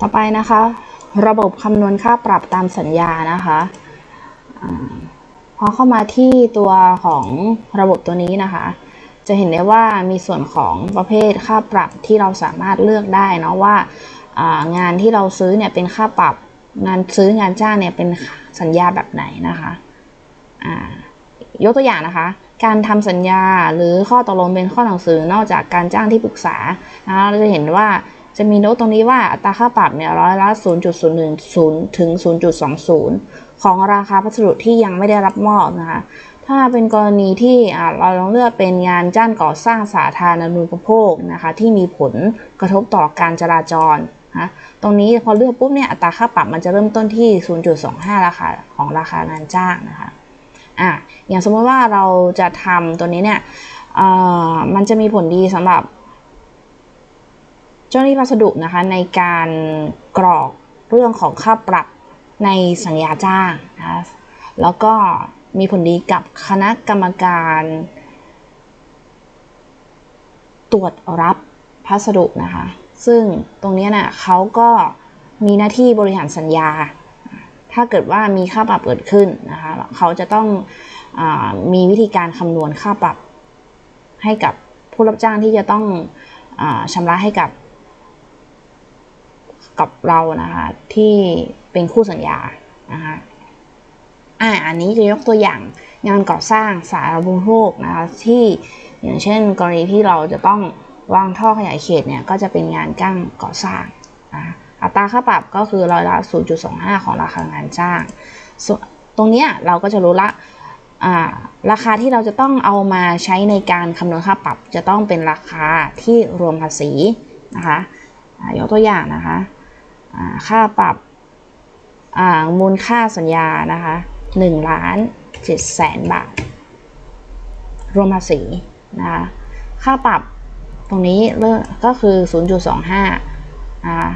ต่อไปนะคะ ระบบคำนวณค่าปรับตามสัญญานะคะพอเข้ามาที่ตัวของระบบตัวนี้นะคะ จะเห็นได้ว่ามีส่วนของประเภทค่าปรับที่เราสามารถเลือกได้เนาะว่างานที่เราซื้อเนี่ยเป็นค่าปรับงานซื้องานจ้างเนี่ยเป็นสัญญาแบบไหนนะคะยกตัวอย่างนะคะ การทำสัญญาหรือข้อตกลงเป็นข้อหนังสือนอกจากการจ้างที่ปรึกษาเราจะเห็นว่า จะมีโน้ตตรงนี้ว่าอัตราค่าปรับเนี่ยร้อยละ 0.010 ถึง 0.20 ของราคาพัสดุที่ยังไม่ได้รับมอบนะคะ ถ้าเป็นกรณีที่เราลองเลือกเป็นงานจ้างก่อสร้างสาธารณูปโภคนะคะที่มีผลกระทบต่อการจราจรนะตรงนี้พอเลือกปุ๊บเนี่ยอัตราค่าปรับมันจะเริ่มต้นที่ 0.25 ราคาของราคางานจ้างนะคะอะอย่างสมมติว่าเราจะทำตัวนี้เนี่ยมันจะมีผลดีสำหรับ เจ้าหน้าที่พัสดุนะคะในการกรอกเรื่องของค่าปรับในสัญญาจ้างนะคะแล้วก็มีผลดีกับคณะกรรมการ ตรวจรับพัสดุนะคะ ซึ่งตรงนี้นะ่ะเขาก็มีหน้าที่บริหารสัญญา ถ้าเกิดว่ามีค่าปรับเกิดขึ้นนะคะเขาจะต้องอมีวิธีการคำนวณค่าปรับให้กับผู้รับจ้างที่จะต้องอชำระให้กับ กับเรานะคะ ที่เป็นคู่สัญญานะคะอ่าอันนี้จะยกตัวอย่างงานก่อสร้างสาธารณูปโภคนะคะที่อย่างเช่น กรณีที่เราจะต้องวางท่อขยายเขตเนี่ยก็จะเป็นงานจ้างก่อสร้างนะอัตราค่าปรับก็คือร้อยละ 0.25 ของราคางานจ้าง ตรงนี้เราก็จะรู้ละราคาที่เราจะต้องเอามาใช้ในการคำนวณค่าปรับจะต้องเป็นราคาที่รวมภาษีนะคะยกตัวอย่างนะคะ ค่าปรับมูลค่าสัญญานะคะ1ล้าน7แสนบาท รวมภาษีนะคะค่าปรับตรงนี้เลิกก็คือ 0.25นะคะ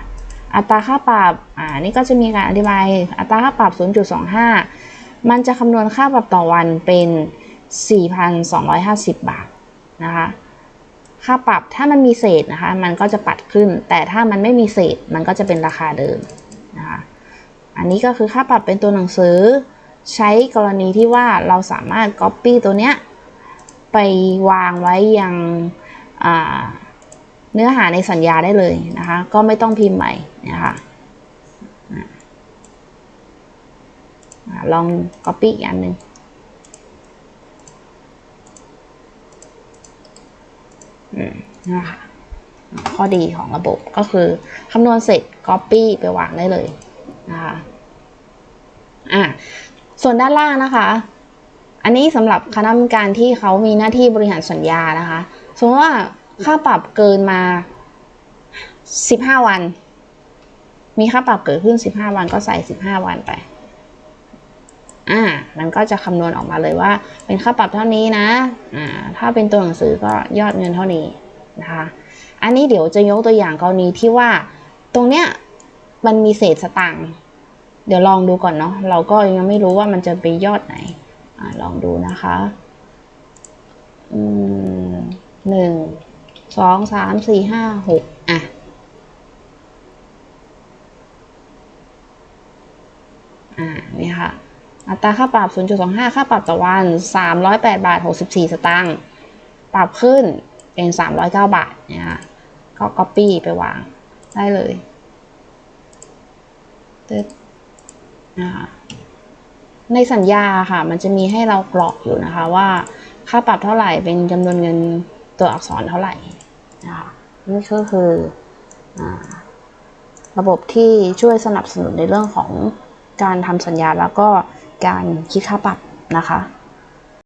อัตราค่าปรับอ่านี่ก็จะมีการอธิบายอัตราค่าปรับ 0.25 มันจะคำนวณค่าปรับต่อวันเป็น 4,250 บาทนะคะ ค่าปรับถ้ามันมีเศษนะคะ มันก็จะปัดขึ้น แต่ถ้ามันไม่มีเศษมันก็จะเป็นราคาเดิมนะคะอันนี้ก็คือค่าปรับเป็นตัวหนังสือ ใช้กรณีที่ว่าเราสามารถ Copy ตัวเนี้ยไปวางไว้ยังเนื้อหาในสัญญาได้เลยนะคะ ก็ไม่ต้องพิมพ์ใหม่นะคะลอง Copy อีกอันหนึ่ง นะคะข้อดีของระบบก็คือคำนวณเสร็จ Copy ไปวางได้เลยนะคะอะส่วนด้านล่างนะคะ อันนี้สำหรับคณะกรรมการที่เขามีหน้าที่บริหารสัญญานะคะ สมมติว่าค่าปรับเกินมา15วัน มีค่าปรับเกิดขึ้น15วันก็ใส่15วันไป มันก็จะคำนวณออกมาเลยว่า เป็นค่าปรับเท่านี้นะอ่าถ้าเป็นตัวหนังสือก็ยอดเงินเท่านี้นะคะอันนี้เดี๋ยวจะยกตัวอย่างกรณีที่ว่าตรงเนี้ยมันมีเศษสตางค์เดี๋ยวลองดูก่อนเนาะเราก็ยังไม่รู้ว่ามันจะไปยอดไหนอลองดูนะคะหนึ่งสองสามสี่ห้าหกอะ อ่า นี่ค่ะ อัตราค่าปรับ 0.25 ค่าปรับต่อวัน 308 บาท 64 สตางค์ ปรับขึ้นเป็น 309 บาท เนี่ยค่ะก็ copy ไปวางได้เลยตึ๊ดในสัญญาค่ะ มันจะมีให้เรากรอกอยู่นะคะว่าค่าปรับเท่าไหร่ เป็นจำนวนเงินตัวอักษรเท่าไหร่นะคะนี่ก็คืออระบบที่ช่วยสนับสนุนในเรื่องของการทำสัญญาแล้วก็ การคิดค่าปรับนะคะ